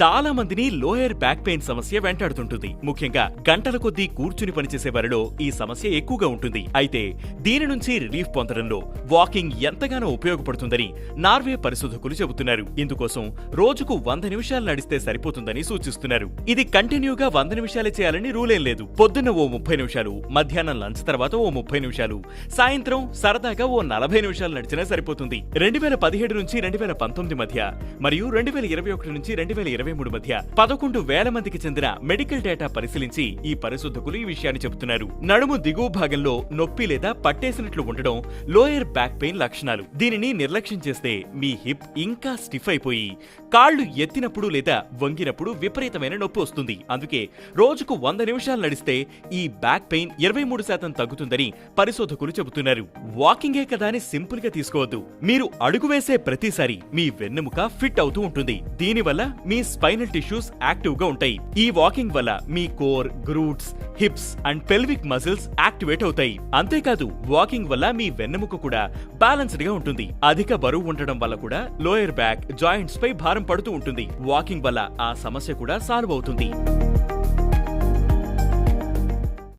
చాలా మందిని lower back pain సమస్య వెంటాడుతుంటుంది. ముఖ్యంగా గంటల కొద్దీ కూర్చుని పనిచేసే వారిలో ఈ సమస్య ఎక్కువగా ఉంటుంది. అయితే దీని నుంచి రిలీఫ్ పొందడంలో వాకింగ్ ఎంతగానో ఉపయోగపడుతుందని నార్వే పరిశోధకులు చెబుతున్నారు. ఇందుకోసం రోజుకు వంద నిమిషాలు నడిస్తే సరిపోతుందని సూచిస్తున్నారు. ఇది కంటిన్యూగా వంద నిమిషాలే చేయాలని రూలేం లేదు. పొద్దున్న ఓ ముప్పై నిమిషాలు మధ్యాహ్నం లంచ్ తర్వాత ఓ ముప్పై నిమిషాలు సాయంత్రం సరదాగా ఓ నలభై నిమిషాలు నడిచినా సరిపోతుంది. రెండు వేల పదిహేడు నుంచి రెండు వేల పంతొమ్మిది మధ్య మరియు రెండు వేల ఇరవై ఒకటి నుంచి రెండు వేల ఇరవై మూడు మధ్య పదకొండు వేల మందికి చెందిన మెడికల్ డేటా పరిశీలించి ఈ పరిశోధకులు ఈ విషయాన్ని చెబుతున్నారు. నడుము దిగువ భాగంలో నొప్పి లేదా పట్టేసినట్లు ఉండడం లోయర్ బ్యాక్ పెయిన్ లక్షణాలు. దీనిని నిర్లక్ష్యం చేస్తే మీ హిప్ ఇంకా స్టిఫ్ అయిపోయి కాళ్ళు ఎత్తినప్పుడు లేదా వంగినప్పుడు విపరీతమైన నొప్పి వస్తుంది. అందుకే రోజుకు వంద నిమిషాలు నడిస్తే ఈ బ్యాక్ పెయిన్ ఇరవై మూడు శాతం తగ్గుతుందని పరిశోధకులు చెబుతున్నారు. వాకింగే కదా అని సింపుల్గా తీసుకోవద్దు. మీరు అడుగు వేసే ప్రతిసారి మీ వెన్నెముక ఫిట్ అవుతూ ఉంటుంది. దీనివల్ల మీ స్పైనల్ టిష్యూస్ యాక్టివ్గా ఉంటాయి. ఈ వాకింగ్ వల్ల మీ core glutes hips and pelvic muscles activate అవుతాయి. అంతేకాదు వాకింగ్ వల్ల మీ వెన్నెముక కూడా బ్యాలెన్స్డ్గా ఉంటుంది. అధిక బరువు ఉండడం వల్ల కూడా లోయర్ బ్యాక్ జాయింట్స్ పై భారం పడుతూ ఉంటుంది. వాకింగ్ వల్ల ఆ సమస్య కూడా సాల్వ్ అవుతుంది.